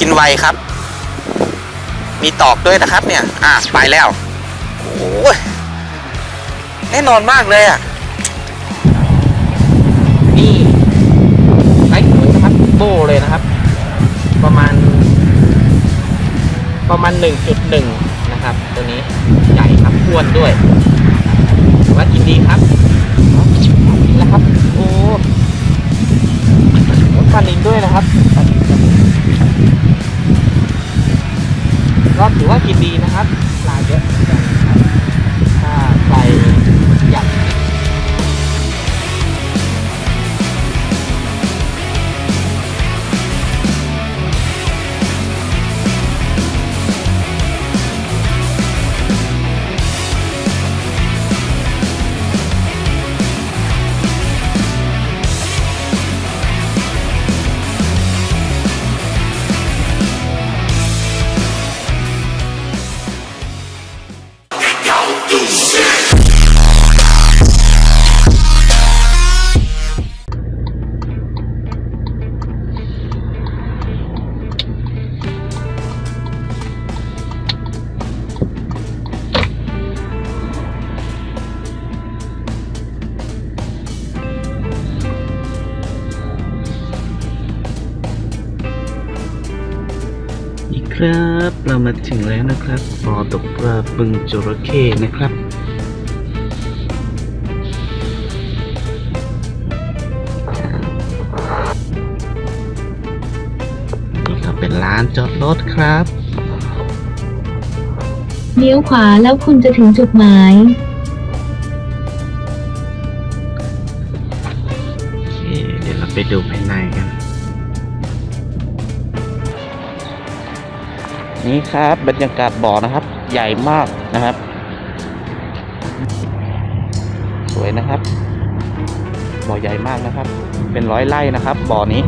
กินไวครับ มีตอกด้วยนะครับเนี่ย อะไปแล้ว โอ้ยแน่นอนมากเลยอะ นี่ไอ้สวยนะครับโบเลยนะครับ ประมาณ ประมาณ 1.1 นะครับ ตัวนี้ใหญ่ครับอ้วนด้วยว่ากินดีครับกินแล้วครับ โอ้ปลาลินด้วยนะครับปลาลิน ก็ถือว่ากินดีนะครับ มาถึงแล้วนะครับบ่อตกปลาบึงจระเข้นะครับ นี่ก็เป็นร้านจอดรถครับ เลี้ยวขวาแล้วคุณจะถึงจุดหมาย โอเค เดี๋ยวเราไปดูภายในกัน นี่ครับบรรยากาศบ่อนะครับ ใหญ่มากนะครับ สวยนะครับ บ่อใหญ่มากนะครับ เป็นร้อยไร่นะครับ บ่อนี้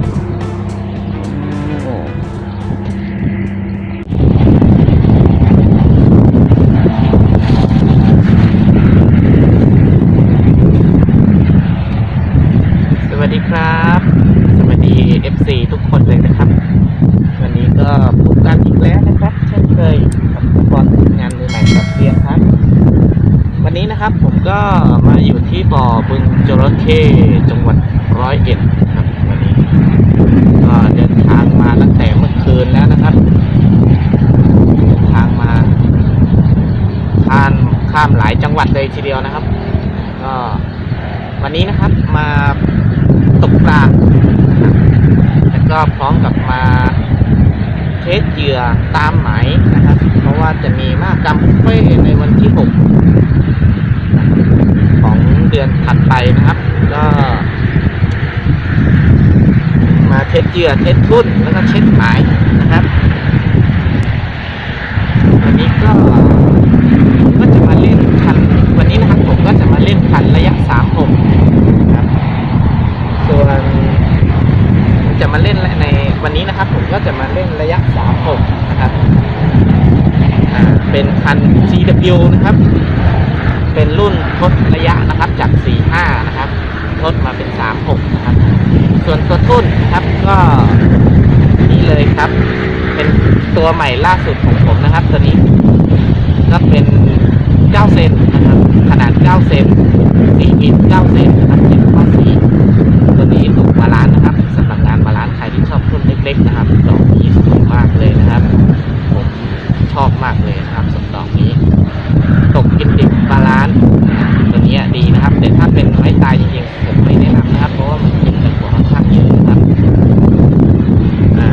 สวัสดีครับ สวัสดี FC ทุกคนเลยนะครับ วันนี้ก็ เคยกับฟุตบอลงานมือใหม่กับเรียนครับ วันนี้นะครับผมก็มาอยู่ที่บ่อบึงจระเข้จังหวัดร้อยเอ็ดครับวันนี้ก็เดินทางมาตั้งแต่เมื่อคืนแล้วนะครับเดินทางมาข้ามข้ามหลายจังหวัดเลยทีเดียวนะครับ ก็วันนี้นะครับมาตกปลาแล้วก็พร้อมกับมา เทสเหยื่อตามหมายนะครับ เพราะว่าจะมีมากกรรมเฟ่ในวันที่ 6 ของเดือนถัดไปนะครับ ก็มาเทสเหยื่อเทสทุ่นแล้วก็เช็ดหมายนะครับวันนี้ก็ก็จะมาเล่นคันวันนี้นะครับผมก็จะมาเล่นคันระยะ3 6นะครับส่วนจะมาเล่นในวันนี้นะครับ ผมก็จะมาเล่นระยะ3 6นะครับอ่าเป็นคันิวนะครับ เป็นรุ่นทดระยะนะครับจาก 45 นะครับทดมาเป็น 36 นะครับ ส่วนตัวทุ่นนะครับก็นี่เลยครับ เป็นตัวใหม่ล่าสุดของผมนะครับ ตัวนี้ก็เป็น 9 เซนนะครับ ขนาด 9 เซนสีอิน9เซนนะครับเป็นข้อสีตัวนี้ตกบาลานซ์นะครับสำหรับงานบาลานซ์ใครที่ชอบทุ่นเล็ก ๆ นะครับดอกนี้สวยมากเลยนะครับ ผมชอบมากเลยนะครับสำหรับดอกนี้ ตกกินดิบบาลานซ์ตัวนี้ดีนะครับ แต่ถ้าเป็นไม้ตายจริงๆผมไม่แนะนำนะครับ เพราะว่ามันกินตะกั่วค่อนข้างเยอะนะครับอ่า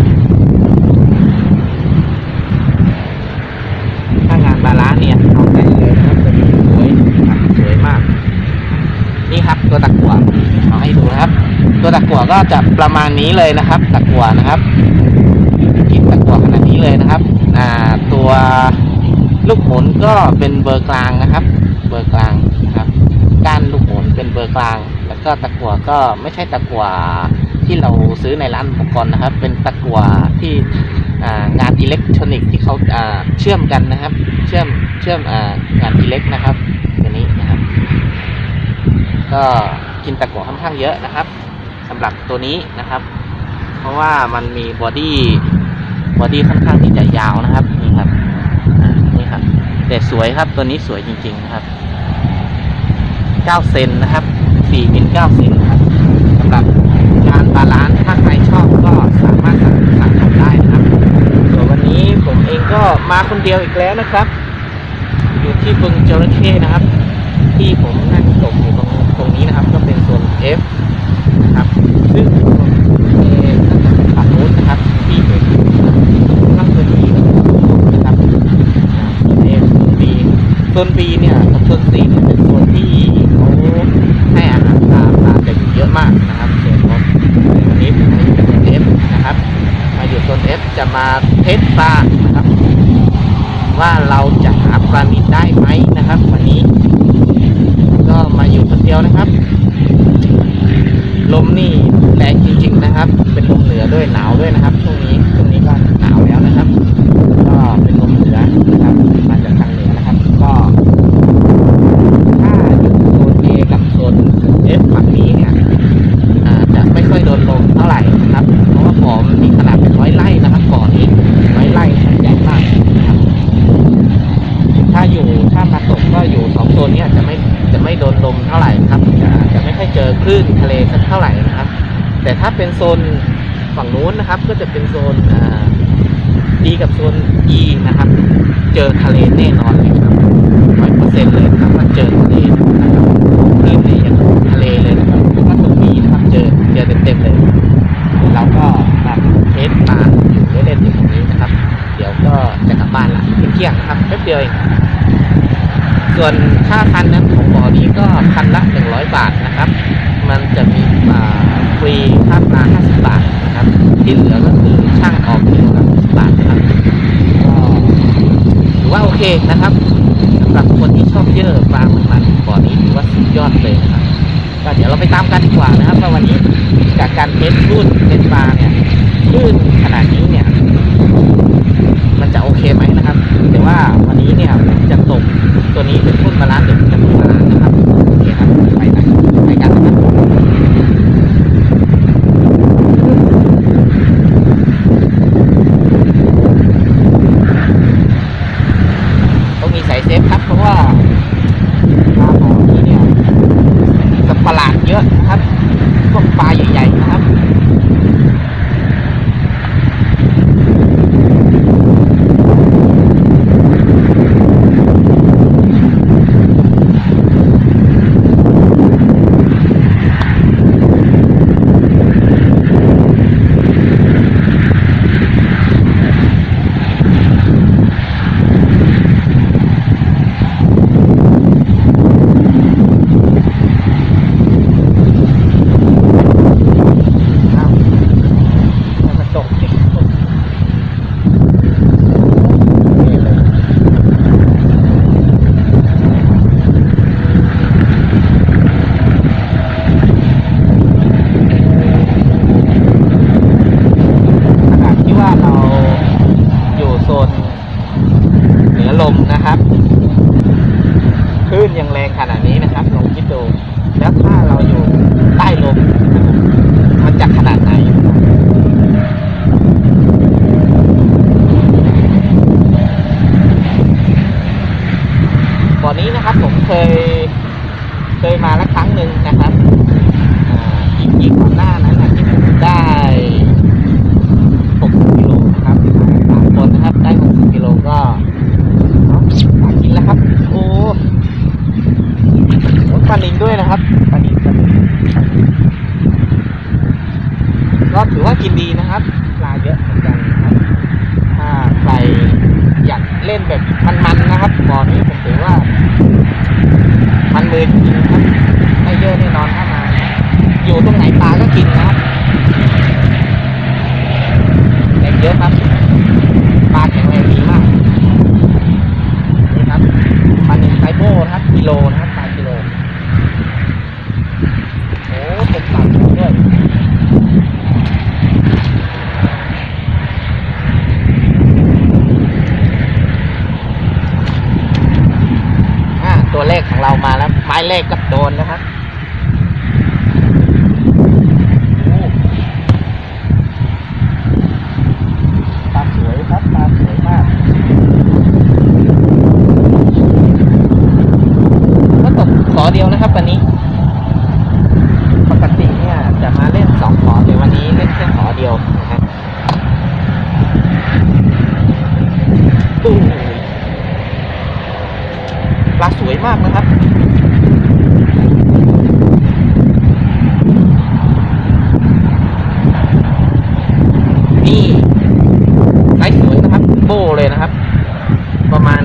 ถ้างานบาลานซ์เนี่ยเอาได้เลยนะครับตัวนี้สวยครับสวยมาก นี่ครับตัวตะกั่วเอาให้ดูนะครับ ตั วก็จะประมาณนี้เลยนะครับตะกั่วนะครับกินตะกั่วขนาดนี้เลยนะครับตัวลูกหมุนก็เป็นเบอร์กลางนะครับ เบอร์กลางนะครับก้านลูกหมุนเป็นเบอร์กลาง แล้วก็ตะกั่วก็ไม่ใช่ตะกั่วที่เราซื้อในร้านอุปกรณ์นะครับ เป็นตะกั่วที่งานอิเล็กทรอนิกส์ที่เขาเชื่อมกันนะครับ เชื่อมเชื่อมงานอิเล็กนะครับตัวนี้นะครับ ก็กินตะกั่วค่อนข้างเยอะนะครับ หรับตัวนี้นะครับ เพราะว่ามันมีบอดี้บอดี้ค่อนข้างที่จะยาวนะครับนี่ครับนี่ครับ แต่สวยครับตัวนี้สวยจริงๆนะครับ9เซนนะครับ4มิล9เซนครับสำหรับการบาลานซ์ถ้าใครชอบก็สามารถสั่งสั่งทำได้นะครับส่วนวันนี้ผมเองก็มาคนเดียวอีกแล้วนะครับ อยู่ที่บึงจระเข้นะครับ ที่ผมนั่งตกอยู่ตรงตรงนี้นะครับ ก็เป็นโซน F นะครับ ซึ่งโซน A ก็จะเป็นฝั่งนู้นนะครับ ที่เห็นนะครับข้างโซน B ก็จะเป็นฝั่งนู้นนะครับอ่าโซน A โซน B โซ น B เนี่ยกับโซน C เนี่ยเป็นโซนที่เขาให้อาหารปลาปลาจะอยู่เยอะมากนะครับเดี๋ยวผมวันนี้ผมมาอยู่โซน F นะครับ มาอยู่โซน F จะมาเทสปลานะครับ ว่าเราจะหาปลานิลได้ไหมนะครับ วันนี้ ก็มาอยู่คนเดียวนะครับ ลมนี่แรงจริง ๆนะครับ เป็นลมเหนือด้วยหนาวด้วยนะครับ โซนฝั่งนู้นนะครับ ก็จะเป็นโซนอ่า D กับโซน E นะครับ เจอทะเลแน่นอนเลยครับร้อยเปอร์เซ็นต์เลยครับว่าเจอทะเลนะครับคลื่นเนี่ยยังทะเลเลยนะครับถ้าโซน B นะครับเจอเจอเต็มๆเลยเดี๋ยเราก็มาเทสปลาอยู่เล่นๆอยู่ตรงนี้นะครับ เดี๋ยวก็จะกลับบ้านละเที่ยงนะครับแป๊บเดียวเองส่วนค่าคันนั้นของบ่อนี้ก็คันละ100บาทนะครับ มันจะมีอ่า ฟรีค่าปลา50 บาทนะครับที่เหลือก็คือช่างออกกิโลละ10บาทนะครับก็ถือว่าโอเคนะครับสำหรับคนที่ชอบเยอะปลามันมันๆบ่อนี้ถือว่าสุดยอดเลยนะครับก็เดี๋ยวเราไปตามกันดีกว่านะครับว่าวันนี้จากการเทสรุ่นเทสปลาเนี่ยคลื่นขนาดนี้เนี่ย มันจะโอเคไหมนะครับแต่ว่าวันนี้เนี่ยผมจะตกตัวนี้เป็นทุ่นบาลานเดี๋ยวผมจะทุ่นบาลาน นะครับวันนี้ ปกติเนี่ยจะมาเล่นสองขอแต่วันนี้เล่นแค่ขอเดียวนะฮะตู้ปลาสวยมากนะครับนี่ไลท์สวยนะครับโบเลยนะครับประมาณ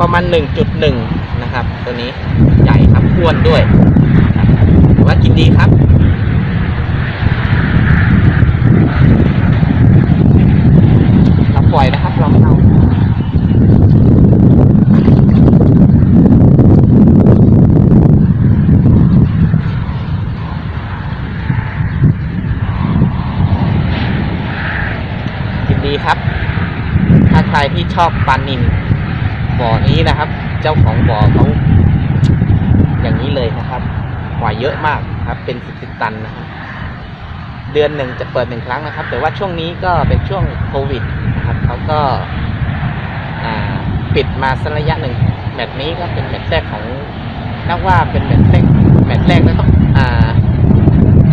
ประมาณหนึ่งจุดหนึ่ง นะครับ ตัวนี้ใหญ่ครับอ้วนด้วยถือว่ากินดีครับเราปล่อยนะครับเราไม่เอากินดีครับ ถ้าใครที่ชอบปลานินบ่อนี้นะครับ เจ้าของบ่อเขาอย่างนี้เลยนะครับปล่อยเยอะมากครับ เป็นสิบสิบตันนะครับเดือนหนึ่งจะเปิดหนึ่งครั้งนะครับ แต่ว่าช่วงนี้ก็เป็นช่วงโควิดนะครับเขาก็ปิดมาสักระยะหนึ่งแมตช์นี้ก็เป็นแมตช์แรกของนับว่าเป็นแมตช์แรกแมตช์แรกแล้วต้อง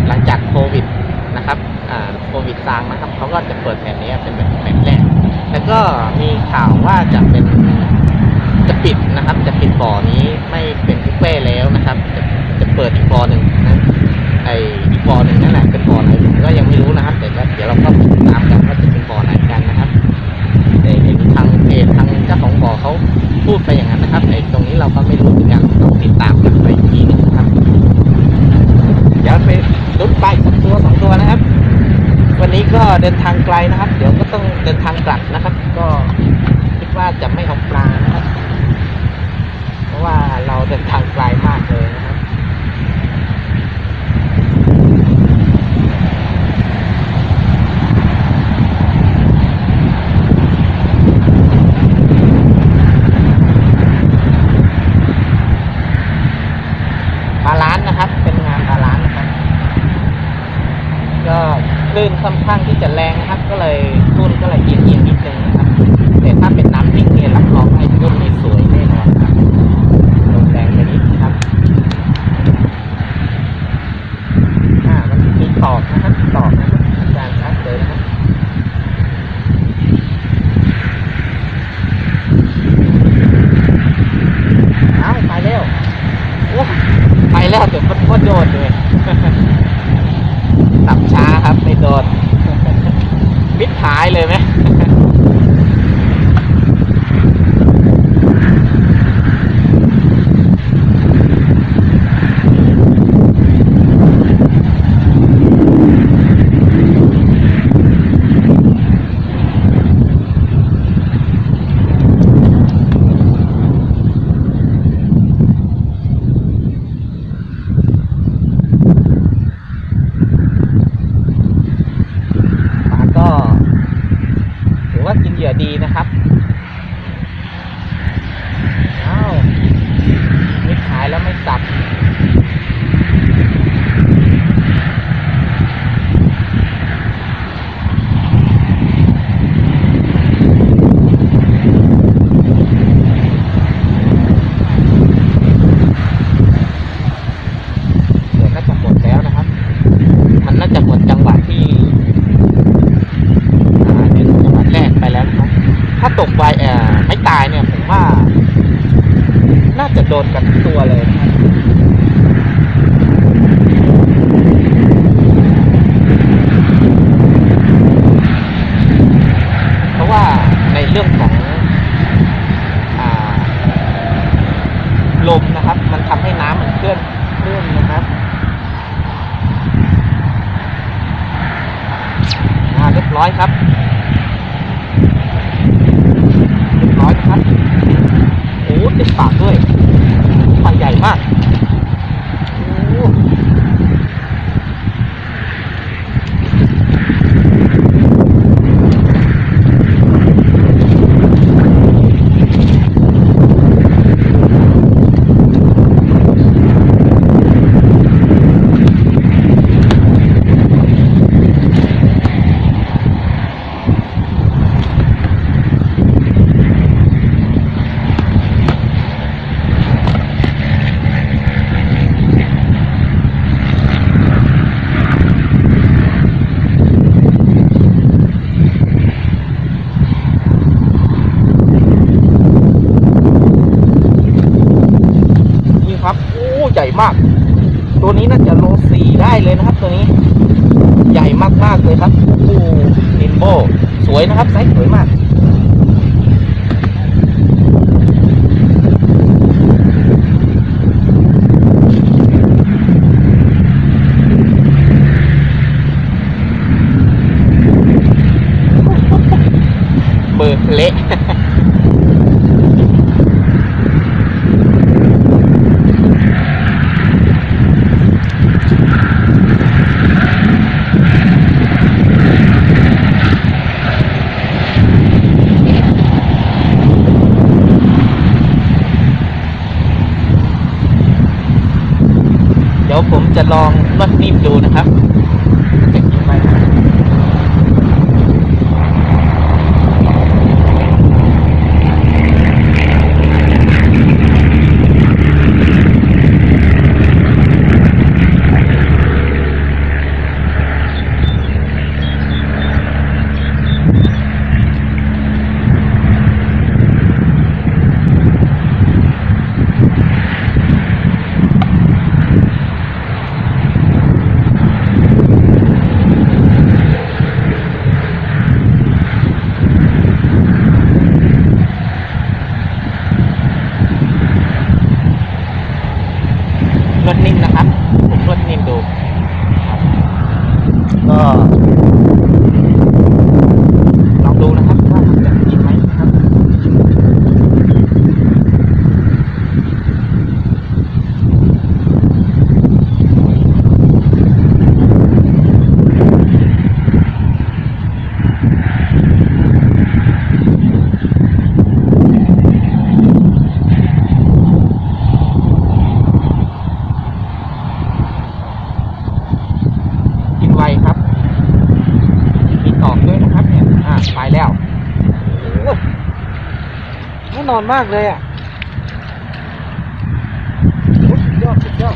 หลังจากโควิดนะครับโควิดซางนะครับเขาก็จะเปิดแมตช์นี้เป็นแมตช์แมตช์แรกแล้วก็มีข่าวว่าจะเป็น จะปิดนะครับ จะปิดบ่อนี้ไม่เป็นบุฟเฟ่แล้วนะครับ จะจะเปิดอีกบ่อหนึ่งนะไออีกบ่อหนึ่งนั่นแหละเป็นบ่อไหนผมก็ยังไม่รู้นะครับแต่เดี๋ยวเราก็ติดตามกันว่าจะเป็นบ่อไหนกันนะครับแต่เห็นทางเพจทางเจ้าของบ่อเขาพูดไปอย่างนั้นนะครับไอตรงนี้เราก็ไม่รู้เหมือนกันต้องติดตามกันไปอีกทีนึงนะครับเดี๋ยวไปลุ้นไปสักตัวสองตัวนะครับ วันนี้ก็เดินทางไกลนะครับ เดี๋ยวก็ต้องเดินทางกลับนะครับ ก็คิดว่าจะไม่เอาปลานะ เราเราเดินทางไกลมากเลยนะครับบาลานนะครับ เป็นงานบาลานนะครับ ก็คลื่นค่อนข้างที่จะแรงนะครับ ก็เลยทุ่นก็เลยเอียงเยงๆนิดนึงนะครับ แต่ถ้าเป็นน้ำนิ่งเนี่ยรับรองให้ทุ่นนี่สว it. ายแล้วแน่นอนมากเลยอะสุดยอดสุดยอด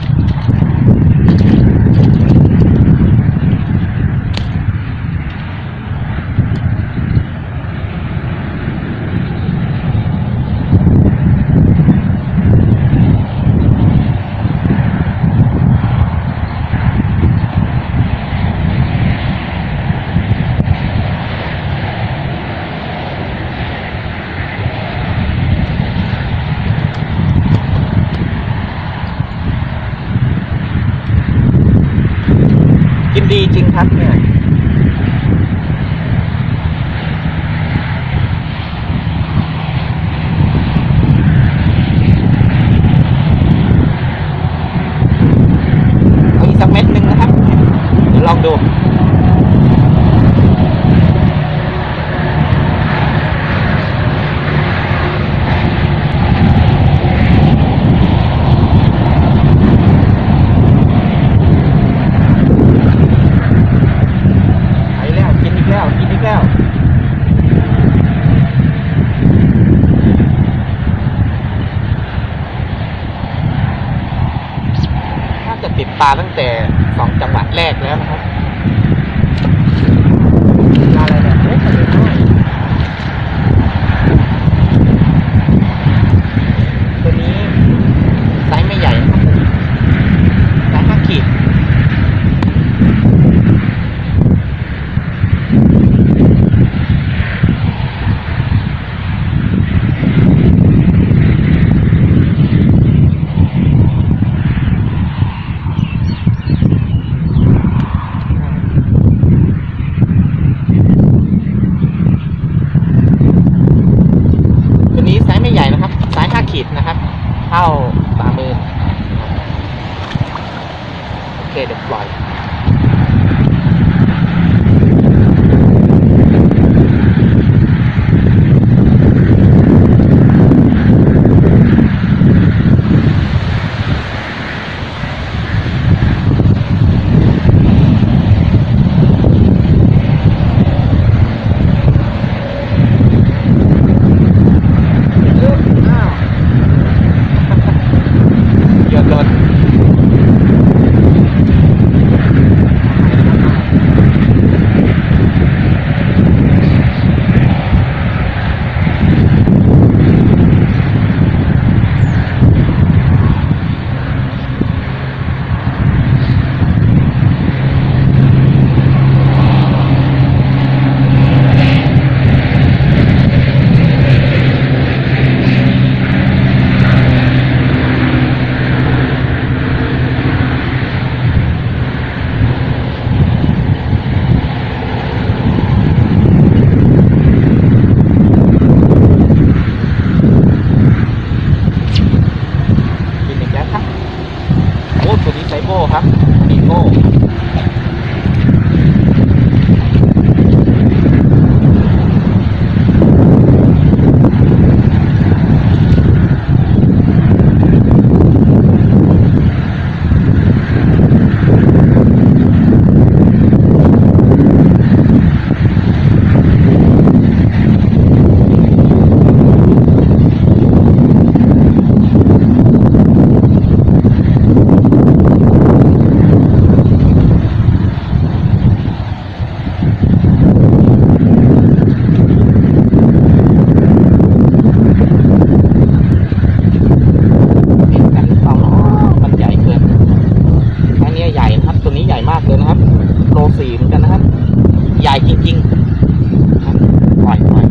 ตัวนี้ไซโบครับปีโบ้ สี่เหมือนกันนะครับ ใหญ่จริง ๆครับปล่อยปล่อย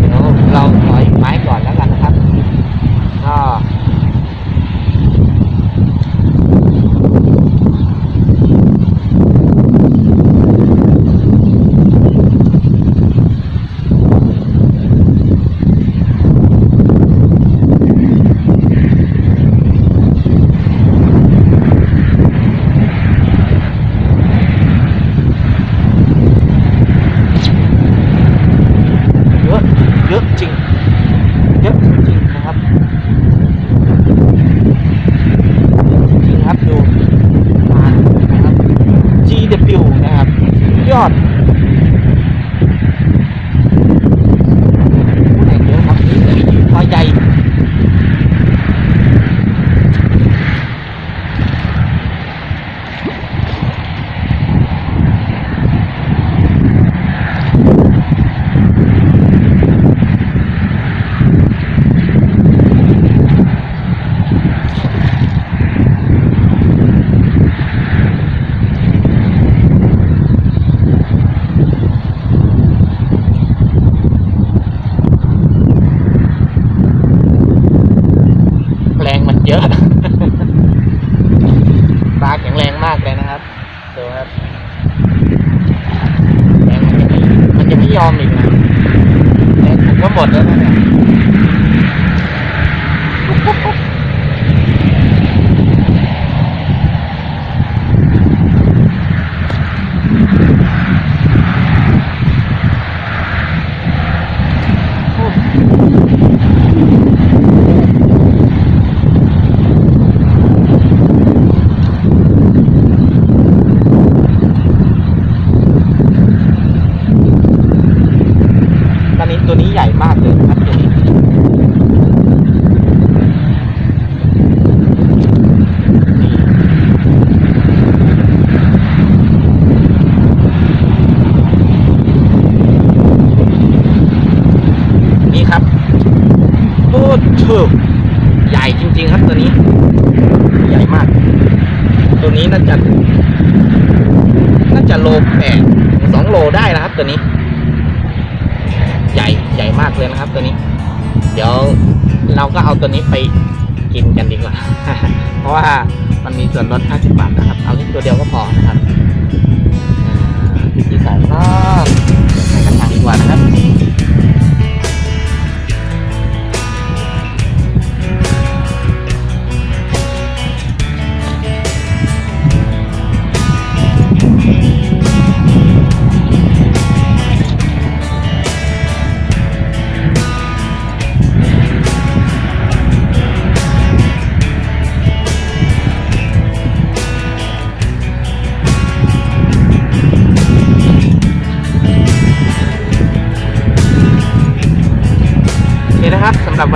เดี๋ยวเราถอยไม้ก่อนแล้วกันนะครับ ก็ เยอะเยอะจริง เยอะจริงๆนะครับ จริงครับดูมานะครับ GW นะครับ ยอดผู้ไหนเยอะครับนี่พอใหญ่ แรงมัน เยอะ ปลาแข็งแรงมากเลยนะครับ ดูครับแรงมันจะไม่ยอมอีกนะแรงผมก็หมดแล้วนะเนี่ย ตอนนี้ตัวนี้ใหญ่มากเลยนะครับตัวนี้นี่ครับโอ้เชิบใหญ่จริง ๆ ครับตัวนี้ ใหญ่มาก ตัวนี้น่าจะน่าจะโลแปดถึงสองโลได้นะครับ ตัวนี้ ใหญ่ใหญ่มากเลยนะครับ ตัวนี้ เดี๋ยวเราก็เอาตัวนี้ไปกินกันดีกว่า เพราะว่ามันมีส่วนลด 50 บาทนะครับ เอาที่ตัวเดียวก็พอนะครับอ่าวิธีใส่ก็ใส่กระถางดีกว่านะครับ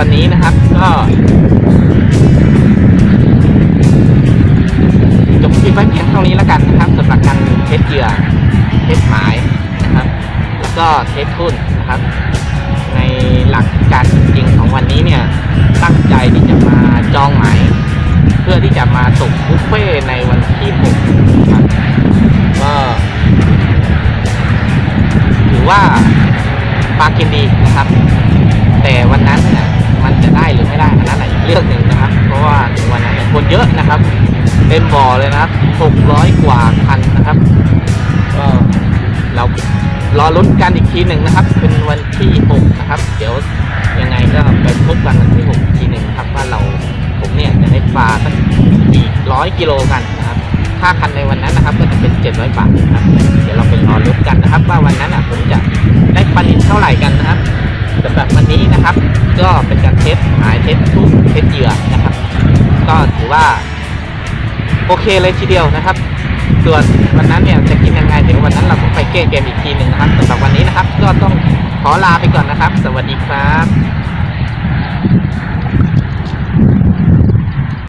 ครันนี้นะครับก็จบคลิปไว้เพียงเท่านี้แล้วกันนะครับสำหรับการเทสเหยื่อเทสหมายนะครับ แล้วก็เทสทุ่นนะครับ ในหลักการจริงๆของวันนี้เนี่ยตั้งใจที่จะมาจองหมายเพื่อที่จะมาตกบุฟเฟ่ในวันที่6ครับก็ถือว่าปากินดีนะครับ เยอะนะครับ เต็มบ่อเลยนะครับ 600 กว่าคันนะครับก็เรารอลุ้นกันอีกทีหนึ่งนะครับ เป็นวันที่ 6 นะครับ เดี๋ยวยังไงก็ไปพบกันวันที่ 6 อีกทีหนึ่งครับว่าเราผมเนี่ยจะได้ปลาสักกี่ร้อยกิโลกันนะครับค่าคันในวันนั้นนะครับก็จะเป็น 700 บาทนะครับเดี๋ยวเราไปรอลุ้นกันนะครับ ว่าวันนั้นอะผมจะได้ปลานินเท่าไหร่กันนะครับสำหรับวันนี้นะครับ ก็เป็นการเทสหายเทสทุกเทสเหยื่อนะครับ ก็ถือว่า โอเคเลยทีเดียวนะครับ ส่วนวันนั้นเนี่ยจะกินยังไงเดี๋ยววันนั้นเราไปเก้เกมอีกทีหนึ่งนะครับสำหรับวันนี้นะครับ ก็ต้องขอลาไปก่อนนะครับ สวัสดีครับ